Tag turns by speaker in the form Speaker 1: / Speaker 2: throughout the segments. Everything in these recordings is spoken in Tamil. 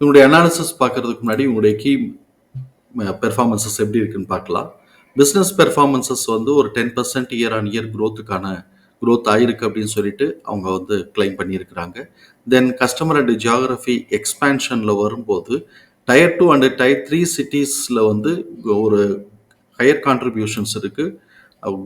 Speaker 1: இவங்களுடைய அனாலிசிஸ் பார்க்கறதுக்கு முன்னாடி உங்களுடைய கீ பெர்ஃபார்மன்சஸ் எப்படி இருக்குன்னு பார்க்கலாம். பிஸ்னஸ் பெர்ஃபார்மன்சஸ் வந்து ஒரு ten percent year on year க்ரோத்துக்கான growth ஆயிருக்கு அப்படின்னு சொல்லிட்டு அவங்க வந்து கிளைம் பண்ணியிருக்கிறாங்க. தென் கஸ்டமர் அண்ட் ஜியாகிரஃபி எக்ஸ்பேன்ஷனில் வரும்போது tier two and tier three சிட்டிஸில் வந்து ஒரு ஹையர் கான்ட்ரிபியூஷன்ஸ் இருக்குது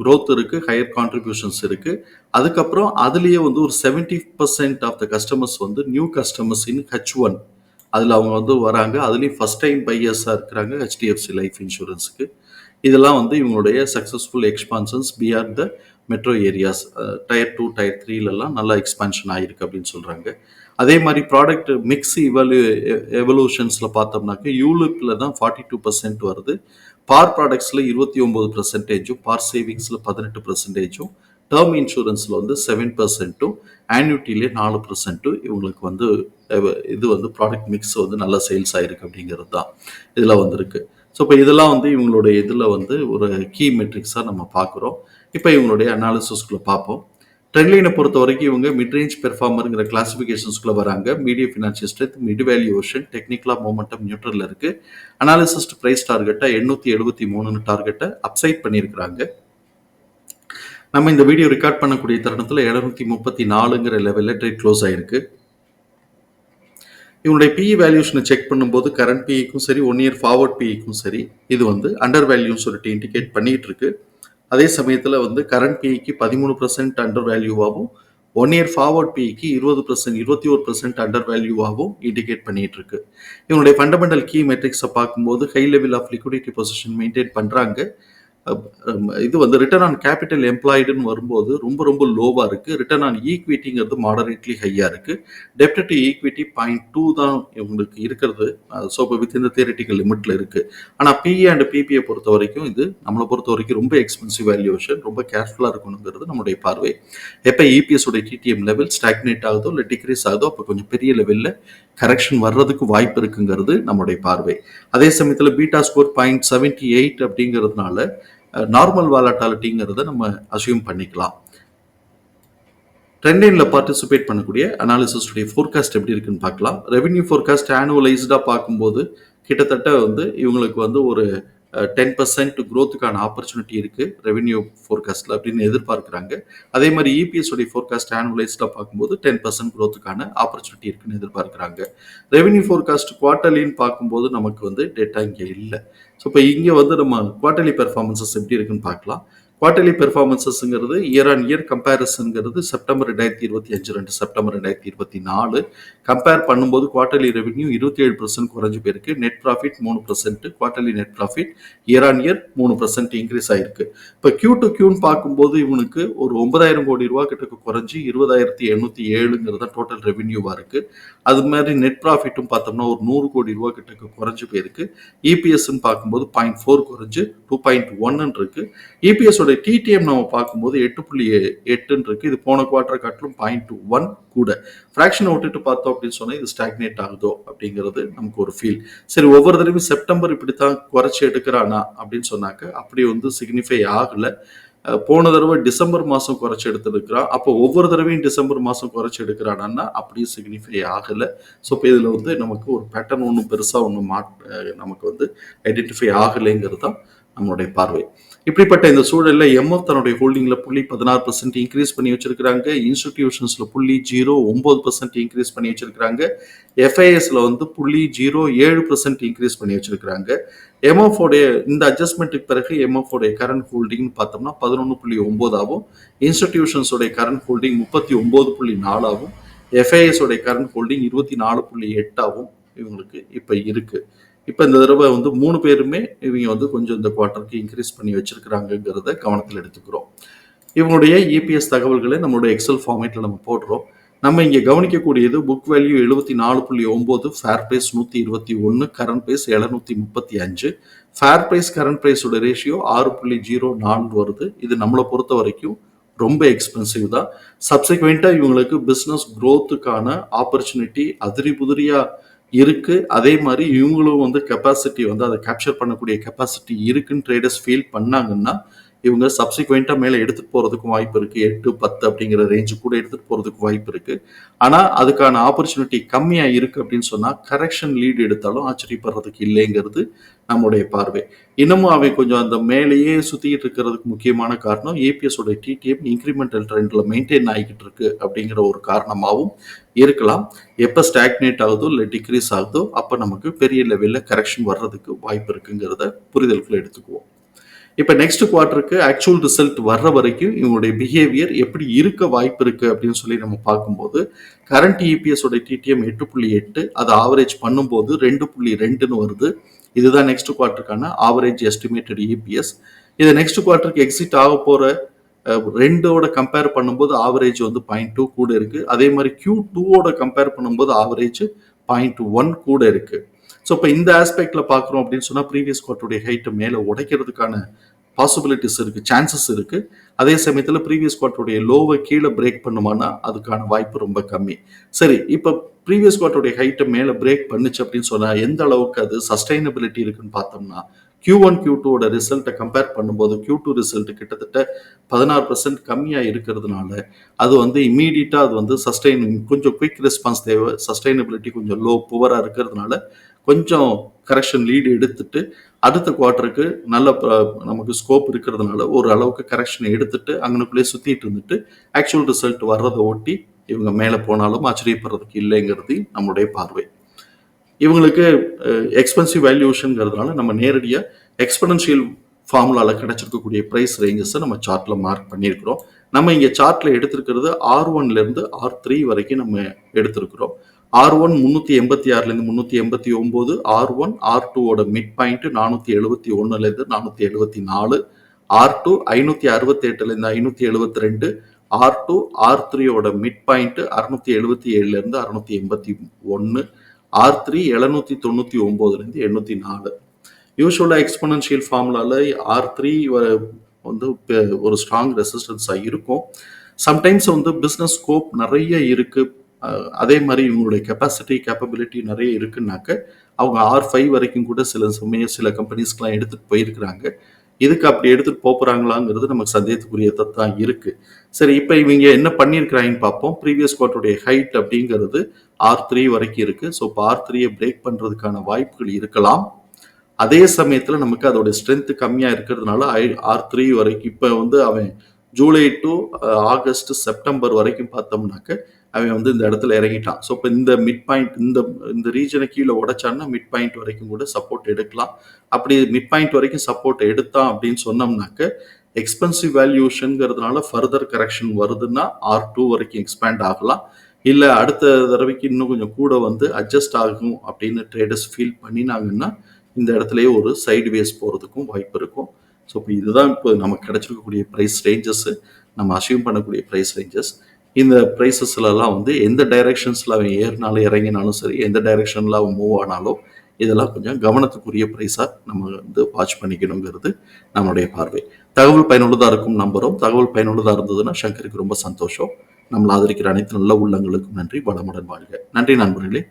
Speaker 1: க்ரோத் இருக்குது ஹையர் கான்ட்ரிபியூஷன்ஸ் இருக்குது அதுக்கப்புறம் அதுலேயே வந்து ஒரு seventy percent of the customers வந்து new customers in H one அதில் அவங்க வந்து வராங்க. அதுலேயும் ஃபஸ்ட் டைம் பையர்ஸாக இருக்கிறாங்க ஹெச்டிஎஃப்சி லைஃப் இன்சூரன்ஸுக்கு இதெல்லாம் வந்து இவங்களுடைய successful expansions per the metro areas tier two tier த்ரீலெல்லாம் நல்லா எக்ஸ்பான்ஷன் ஆகிருக்கு அப்படின்னு சொல்கிறாங்க அதே மாதிரி ப்ராடக்ட் மிக்ஸ் இவல்யூ எவல்யூஷன்ஸில் பார்த்தோம்னாக்க யூலிப்பில் தான் ஃபார்ட்டி டூ பர்சன்ட் வருது பார் ப்ராடக்ட்ஸில் இருபத்தி ஒம்பது பர்சன்டேஜும் பார் சேவிங்ஸில் பதினெட்டு பர்சன்டேஜும் டேர்ம் இன்சூரன்ஸில் வந்து செவன் பர்சன்ட்டும் ஆன்யூட்டிலே நாலு பர்சன்ட்டும் இவங்களுக்கு வந்து இது வந்து ப்ராடக்ட் மிக்ஸ் வந்து நல்லா சேல்ஸ் ஆகிருக்கு அப்படிங்கிறது தான் இதில் வந்திருக்கு. ஸோ இப்போ இதெல்லாம் வந்து இவங்களுடைய இதில் வந்து ஒரு கீ மெட்ரிக்ஸாக நம்ம பார்க்குறோம் இப்போ இவங்களுடைய அனாலிசிஸ்குள்ளே பார்ப்போம் ட்ரெண்ட்லைனை பொறுத்த வரைக்கும் இவங்க மிட் ரேஞ்ச் பெர்ஃபார்மருங்கிற கிளாசிஃபிகேஷன்ஸ்குள்ளே வராங்க. Medium financial strength mid valuation டெக்னிக்கலாக மூமெண்டம் நியூட்ரலில் இருக்குது அனாலிசிஸ்ட் ப்ரைஸ் டார்கெட்டை எண்ணூற்றி எழுபத்தி மூணுன்னு டார்கெட்டை அப்சைட் பண்ணியிருக்கிறாங்க. நம்ம இந்த வீடியோ ரெக்கார்ட் பண்ணக்கூடிய தருணத்தில் எழுநூத்தி முப்பத்தி நாலுங்கிற லெவலில் ட்ரேட் க்ளோஸ் ஆயிருக்கு. இவனுடைய பிஇ வேல்யூஷனை செக் பண்ணும்போது கரண்ட் பிஇக்கும் சரி ஒன் இயர் ஃபார்வர்ட் பிஇக்கும் சரி இது வந்து அண்டர் வேல்யூன்னு சொல்லிட்டு இண்டிகேட் பண்ணிகிட்டு இருக்கு அதே சமயத்தில் வந்து கரண்ட் பிஇக்கு பதிமூணு பர்சன்ட் அண்டர் வேல்யூவாகவும் ஒன் இயர் ஃபார்வர்ட் பிஇக்கு இருபது பர்சன்ட் இருபத்தி ஒரு பர்சன்ட் அண்டர் வேல்யூவாகவும் இண்டிகேட் பண்ணிகிட்டு இருக்கு இவனுடைய ஃபண்டமெண்டல் கீ மெட்ரிக்ஸை பார்க்கும்போது high level of liquidity position maintain பண்ணுறாங்க இது வந்து ரிட்டர்ன் ஆன் கேபிட்டல் எம்ப்ளாய்டுன்னு வரும்போது ரொம்ப ரொம்ப லோவாக இருக்குது ரிட்டர்ன் ஆன் ஈக்விட்டிங்கிறது மாடரேட்லி ஹையாக இருக்குது டெப்ட் டு ஈக்விட்டி பாயிண்ட் டூ தான் இவங்களுக்கு இருக்கிறது. ஸோ இப்போ வித் இந்த தியரிட்டிக்கல் லிமிட்டில் இருக்குது ஆனால் பிஇ அண்ட் பிபிஐ பொறுத்த வரைக்கும் இது நம்மளை பொறுத்த வரைக்கும் ரொம்ப எக்ஸ்பென்சிவ் வேல்யூவேஷன் ரொம்ப கேர்ஃபுல்லாக இருக்கணுங்கிறது நம்முடைய பார்வை. எப்போ இபிஎஸ் உடைய டிடிஎம் லெவல் ஸ்டாக்னேட் ஆகுதோ இல்லை டிக்ரீஸ் ஆகுதோ அப்போ கொஞ்சம் பெரிய லெவலில் கரெக்ஷன் வர்றதுக்கு வாய்ப்பு இருக்குங்கிறது நம்முடைய பார்வை. அதே சமயத்தில் beta score point seventy eight அப்படிங்கிறதுனால நார்மல் வாலட்டாலிட்டிங்கிறத நம்ம அசியூம் பண்ணிக்கலாம். ட்ரெண்டைனில் பார்ட்டிசிபேட் பண்ணக்கூடிய அனாலிசிஸ்டுடைய ஃபோர்காஸ்ட் எப்படி இருக்குன்னு பார்க்கலாம். ரெவென்யூ ஃபோர்காஸ்ட் ஆனுவலைஸ்டாக பார்க்கும்போது கிட்டத்தட்ட வந்து இவங்களுக்கு வந்து ஒரு டென் பர்சன்ட் க்ரோத்துக்கான ஆப்பர்ச்சுனிட்டி இருக்குது ரெவென்யூ ஃபோர்காஸ்ட்டில் அப்படின்னு எதிர்பார்க்குறாங்க. அதே மாதிரி இபிஎஸ் உடைய ஃபோர்காஸ்ட் ஆனுவலைஸ்டாக பார்க்கும்போது டென் பர்சன்ட் க்ரோத்துக்கான ஆப்பர்ச்சுனிட்டி இருக்குன்னு எதிர்பார்க்குறாங்க. ரெவென்யூ ஃபோர்காஸ்ட் குவார்ட்டர்லின்னு பார்க்கும்போது நமக்கு வந்து டேட்டா இங்கே இல்லை. ஸோ இப்போ இங்கே வந்து நம்ம குவார்ட்டர்லி பெர்ஃபார்மன்சஸ் எப்படி இருக்குன்னு பார்க்கலாம். குவார்டர்லி பெர்ஃபார்மன்சஸ்ங்கிறது இயர் ஆன் இயர் கம்பேரிசன்ங்கிறது செப்டம்பர் ரெண்டாயிரத்தி இருபத்தி அஞ்சு ரெண்டு செப்டம்பர் ரெண்டாயிரத்தி இருபத்தி நாலு. கம்பேர் பண்ணும்போது குவார்டர்லி ரெவன்யூ இருபத்தி ஏழு பர்சன்ட் குறைஞ்சு போயிருக்கு. நெட் ப்ராஃபிட் மூணு percent quarterly net profit year on year மூணு பர்சன்ட் இன்க்ரீஸ் ஆயிருக்கு. இப்போ கியூ டு கியூன்னு பார்க்கும்போது இவனுக்கு ஒரு ஒன்பதாயிரம் கோடி ரூபா கிட்டக்கு குறைஞ்சி இருபதாயிரத்தி எண்ணூற்றி ஏழுங்கிறது டோட்டல் ரெவன்யூவாக இருக்கு. அது மாதிரி நெட் ப்ராஃபிட்டும் பார்த்தோம்னா ஒரு நூறு கோடி ரூபா கிட்டக்கு குறைஞ்சு போயிருக்கு. இபிஎஸ்ன்னு பார்க்கும்போது பாயிண்ட் ஃபோர் குறைஞ்சு டூ பாயிண்ட் ஒன்னு இருக்கு. இபிஎஸ் இதோட டிடிஎம் நம்ம பார்க்கும்போது எட்டு புள்ளி எட்டுன்னு இருக்கு. இது போன குவார்டர் காட்டிலும் பாயிண்ட் ஒன் கூட. ஃப்ராக்ஷனை விட்டுட்டு பார்த்தோம் அப்படின்னு சொன்னால் இது ஸ்டாக்னேட் ஆகுதோ அப்படிங்கிறது நமக்கு ஒரு ஃபீல் சரி ஒவ்வொரு தடவையும் செப்டம்பர் இப்படித்தான் குறைச்சி எடுக்கிறானா அப்படின்னு சொன்னாக்க அப்படி வந்து சிக்னிஃபை ஆகலை. போன தடவை டிசம்பர் மாதம் குறைச்சி எடுத்துருக்கிறான் அப்போ ஒவ்வொரு தடவையும் டிசம்பர் மாதம் குறைச்சி எடுக்கிறானா அப்படியும் சிக்னிஃபை ஆகலை. ஸோ இப்போ இதில் வந்து நமக்கு ஒரு பேட்டர்ன் ஒன்றும் பெருசாக ஒன்றும் மாட் நமக்கு வந்து ஐடென்டிஃபை ஆகலைங்கிறது தான் நம்மளுடைய பார்வை. இப்படிப்பட்ட இந்த சூழலில் எம்எஃப் தன்னுடைய ஹோல்டிங்கில் புள்ளி பதினாறு பர்சன்ட் இன்க்ரீஸ் பண்ணி வச்சிருக்கிறாங்க. இன்ஸ்டிடியூஷன்ஸில் புள்ளி ஜீரோ ஒம்பது பர்சன்ட் இன்க்ரீஸ் பண்ணி வச்சிருக்கிறாங்க. எஃப்ஐஎஸ்ல வந்து புள்ளி ஜீரோ ஏழு பர்சன்ட் இன்க்ரீஸ் பண்ணி வச்சிருக்கிறாங்க. எம்எஃப்ஓடைய இந்த அட்ஜஸ்ட்மெண்ட்டுக்கு பிறகு எம்எஃப்ஓடைய கரண்ட் ஹோல்டிங்னு பார்த்தோம்னா பதினொன்று புள்ளி ஒன்பதாகவும் இன்ஸ்டிடியூஷன்ஸுடைய கரண்ட் ஹோல்டிங் முப்பத்தி ஒம்பது புள்ளி நாலாகவும் எஃப்ஐஎஸ் உடைய கரண்ட் ஹோல்டிங் இருபத்தி நாலு புள்ளி எட்டாகவும் இவங்களுக்கு இப்போ இருக்குது இப்போ இந்த தடவை வந்து மூணு பேருமே இவங்க வந்து கொஞ்சம் இந்த குவார்ட்டருக்கு இன்க்ரீஸ் பண்ணி வச்சுருக்கிறாங்கங்கிறத கவனத்தில் எடுத்துக்கிறோம். இவங்களுடைய இபிஎஸ் தகவல்களை நம்மளுடைய எக்ஸல் ஃபார்மேட்டில் நம்ம போடுறோம். நம்ம இங்கே கவனிக்கக்கூடியது புக் வேல்யூ எழுபத்தி நாலு புள்ளி ஒம்பது ஃபேர் ப்ரைஸ் நூற்றி இருபத்தி ஒன்று கரண்ட் ப்ரைஸ் எழுநூற்றி முப்பத்தி அஞ்சு. ஃபேர் ப்ரைஸ் கரண்ட் ப்ரைஸோட ரேஷியோ ஆறு புள்ளி ஜீரோ நான்கு வருது. இது நம்மளை பொறுத்த வரைக்கும் ரொம்ப எக்ஸ்பென்சிவ் தான். சப்சிக்வெண்ட்டாக இவங்களுக்கு பிஸ்னஸ் க்ரோத்துக்கான ஆப்பர்ச்சுனிட்டி அதிரி புதிரியாக இருக்கு. அதே மாதிரி இவங்களும் வந்து கெப்பாசிட்டி வந்து அதை கேப்சர் பண்ணக்கூடிய கெப்பாசிட்டி இருக்குன்னு ட்ரேடர்ஸ் ஃபீல் பண்ணாங்கன்னா இவங்க சப்சிக்வெண்ட்டாக மேலே எடுத்துகிட்டு போகிறதுக்கும் வாய்ப்பு இருக்குது எட்டு பத்து அப்படிங்கிற ரேஞ்சு கூட எடுத்துகிட்டு போகிறதுக்கு வாய்ப்பு இருக்குது ஆனால் அதுக்கான ஆப்பர்ச்சுனிட்டி கம்மியாக இருக்குது அப்படின்னு சொன்னால் கரெக்ஷன் லீடு எடுத்தாலும் ஆச்சரியப்படுறதுக்கு இல்லைங்கிறது நம்முடைய பார்வை. இன்னமும் அவை கொஞ்சம் அந்த மேலேயே சுற்றிக்கிட்டு இருக்கிறதுக்கு முக்கியமான காரணம் ஏபிஎஸோட டிடிஎம் இன்க்ரிமெண்டல் ட்ரெண்டில் மெயின்டைன் ஆகிக்கிட்டு இருக்கு அப்படிங்கிற ஒரு காரணமாகவும் இருக்கலாம். எப்போ ஸ்டாக்னேட் ஆகுதோ இல்லை டிக்ரீஸ் ஆகுதோ அப்போ நமக்கு பெரிய லெவலில் கரெக்ஷன் வர்றதுக்கு வாய்ப்பு இருக்குங்கிறத புரிதலுக்குள்ள எடுத்துக்குவோம். இப்போ நெக்ஸ்ட் குவார்ட்டருக்கு ஆக்சுவல் ரிசல்ட் வர்ற வரைக்கும் இவங்களுடைய பிஹேவியர் எப்படி இருக்க வாய்ப்பு இருக்கு அப்படின்னு சொல்லி நம்ம பார்க்கும்போது கரண்ட் இபிஎஸோட டிடிஎம் எட்டு புள்ளி எட்டு அதை ஆவரேஜ் பண்ணும்போது ரெண்டு புள்ளி ரெண்டுன்னு வருது. இதுதான் நெக்ஸ்ட் குவார்ட்டருக்கான ஆவரேஜ் எஸ்டிமேட்டட் இபிஎஸ் இது நெக்ஸ்ட் குவார்ட்டருக்கு எக்ஸிட் ஆக போகிற ரெண்டோட கம்பேர் பண்ணும்போது ஆவரேஜ் வந்து பாயிண்ட் டூ கூட இருக்குது அதே மாதிரி கியூ டூவோட கம்பேர் பண்ணும்போது ஆவரேஜ் பாயிண்ட் ஒன் கூட இருக்குது ஸோ இப்போ இந்த ஆஸ்பெக்ட்ல பார்க்குறோம் அப்படின்னு சொன்னால் ப்ரீவியஸ் குவார்ட்டருடைய ஹைட் மேலே உடைக்கிறதுக்கான பாசிபிலிட்டிஸ் இருக்கு சான்சஸ் இருக்கு. அதே சமயத்தில் ப்ரீவியஸ் குவார்ட்டருடைய லோவை கீழே பிரேக் பண்ணுமானா அதுக்கான வாய்ப்பு ரொம்ப கம்மி. சரி இப்போ ப்ரீவியஸ் குவார்ட்டருடைய ஹைட்டை மேலே பிரேக் பண்ணுச்சு அப்படின்னு சொன்னால் எந்த அளவுக்கு அது சஸ்டைனபிலிட்டி இருக்குன்னு பார்த்தோம்னா கியூ ஒன் கியூ டூவோட ரிசல்ட்டை கம்பேர் பண்ணும்போது கியூ டூ ரிசல்ட் கிட்டத்தட்ட பதினாறு பர்சன்ட் கம்மியாக இருக்கிறதுனால அது வந்து இம்மீடியட்டாக அது வந்து சஸ்டைன் கொஞ்சம் குயிக் ரெஸ்பான்ஸ் தேவை சஸ்டைனபிலிட்டி கொஞ்சம் லோ புவராக இருக்கிறதுனால கொஞ்சம் கரெக்ஷன் லீடு எடுத்துட்டு அடுத்த குவார்ட்டருக்கு நல்ல நமக்கு ஸ்கோப் இருக்கிறதுனால ஒரு அளவுக்கு கரெக்ஷனை எடுத்துட்டு அங்கனுக்குள்ளேயே சுற்றிட்டு இருந்துட்டு ஆக்சுவல் ரிசல்ட் வர்றதை ஒட்டி இவங்க மேலே போனாலும் ஆச்சரியப்படுறதுக்கு இல்லைங்கிறது நம்மளுடைய பார்வை. இவங்களுக்கு எக்ஸ்பென்சிவ் வேல்யூஷனுங்கிறதுனால நம்ம நேரடியாக எக்ஸ்பனன்ஷியல் ஃபார்முலாவில் கிடைச்சிருக்கக்கூடிய ப்ரைஸ் ரேஞ்சஸை நம்ம சார்ட்டில் மார்க் பண்ணியிருக்கிறோம். நம்ம இங்கே சார்ட்டில் எடுத்திருக்கிறது ஆர் ஒன்லேருந்து ஆர் த்ரீ வரைக்கும் நம்ம எடுத்திருக்கிறோம். ஆர் ஒன் முந்நூற்றி எண்பத்தி ஆறுலேருந்து முந்நூற்றி எண்பத்தி ஒம்பது ஆர் ஒன் ஆர் டூவோட மிட் பாயிண்ட்டு நானூற்றி எழுபத்தி ஒன்றுலேருந்து நானூற்றி எழுபத்தி நாலு ஆர் டூ ஐநூற்றி அறுபத்தி எட்டுலேருந்து ஐநூற்றி எழுபத்தி ரெண்டு ஆர் டூ ஆர் த்ரீயோட மிட் பாயிண்ட்டு அறுநூற்றி எழுபத்தி ஏழுலேருந்து அறுநூற்றி எண்பத்தி ஒன்று ஆர் த்ரீ எழுநூத்தி தொண்ணூற்றி ஒம்போதுலேருந்து எண்ணூற்றி நாலு. யூஸ்வலாக எக்ஸ்பனன்ஷியல் ஃபார்முலாவில் ஆர் த்ரீ வந்து ஒரு ஸ்ட்ராங் ரெசிஸ்டன்ஸாக இருக்கும். சம்டைம்ஸ் வந்து பிஸ்னஸ் ஸ்கோப் நிறைய இருக்குது அதே மாதிரி இவங்களுடைய கெப்பாசிட்டி கேப்பபிலிட்டி நிறைய இருக்குன்னாக்க அவங்க ஆர் ஃபைவ் வரைக்கும் கூட சில சமயம் சில கம்பெனிஸ்க்கெலாம் எடுத்துகிட்டு போயிருக்கிறாங்க. இதுக்கு அப்படி எடுத்துகிட்டு போகிறாங்களாங்கிறது நமக்கு சந்தேகத்துக்குரியதாக தான் இருக்குது சரி இப்போ இவங்க என்ன பண்ணியிருக்கிறாங்கன்னு பார்ப்போம். ப்ரீவியஸ் குவார்ட்டருடைய ஹைட் அப்படிங்கிறது ஆர் த்ரீ வரைக்கும் இருக்குது ஸோ இப்போ ஆர் த்ரீயை பிரேக் பண்ணுறதுக்கான வாய்ப்புகள் இருக்கலாம். அதே சமயத்தில் நமக்கு அதோட ஸ்ட்ரென்த் கம்மியாக இருக்கிறதுனால ஐ ஆர் த்ரீ வரைக்கும் இப்போ வந்து அவன் ஜூலை டு ஆகஸ்ட் செப்டம்பர் வரைக்கும் பார்த்தோம்னாக்க அவன் வந்து இந்த இடத்துல இறங்கிட்டான். ஸோ இப்போ இந்த மிட் பாயிண்ட் இந்த இந்த ரீஜனை கீழே உடைச்சான்னா மிட் பாயிண்ட் வரைக்கும் கூட சப்போர்ட் எடுக்கலாம். அப்படி மிட் பாயிண்ட் வரைக்கும் சப்போர்ட் எடுத்தான் அப்படின்னு சொன்னோம்னாக்க எக்ஸ்பென்சிவ் வேல்யூஷனுங்கிறதுனால ஃபர்தர் கரெக்ஷன் வருதுன்னா ஆர் டூ வரைக்கும் எக்ஸ்பேண்ட் ஆகலாம். இல்லை அடுத்த தடவைக்கு இன்னும் கொஞ்சம் கூட வந்து அட்ஜஸ்ட் ஆகும் அப்படின்னு ட்ரேடர்ஸ் ஃபீல் பண்ணினாங்கன்னா இந்த இடத்துலயே ஒரு சைடு வேஸ் போகிறதுக்கும் வாய்ப்பு இருக்கும். ஸோ இப்போ இதுதான் இப்போ நமக்கு கிடைச்சிருக்கக்கூடிய ப்ரைஸ் ரேஞ்சஸ்ஸு நம்ம அசீவ் பண்ணக்கூடிய ப்ரைஸ் ரேஞ்சஸ் இந்த ப்ரைஸஸ்லலாம் வந்து எந்த டைரெக்ஷன்ஸில் அவன் ஏறினாலும் இறங்கினாலும் சரி எந்த டைரெக்ஷனில் அவன் மூவ் ஆனாலும் இதெல்லாம் கொஞ்சம் கவனத்துக்குரிய ப்ரைஸாக நம்ம வந்து வாட்ச் பண்ணிக்கணுங்கிறது நம்மளுடைய பார்வை. தகவல் பயனுள்ளதாக இருக்கும் நம்புகிறோம் தகவல் பயனுள்ளதாக இருந்ததுன்னா சங்கருக்கு ரொம்ப சந்தோஷம். நம்மளை ஆதரிக்கிற அனைத்து நல்ல உள்ளங்களுக்கும் நன்றி. வளமுடன் வாழ்க. நன்றி நண்பர்களே.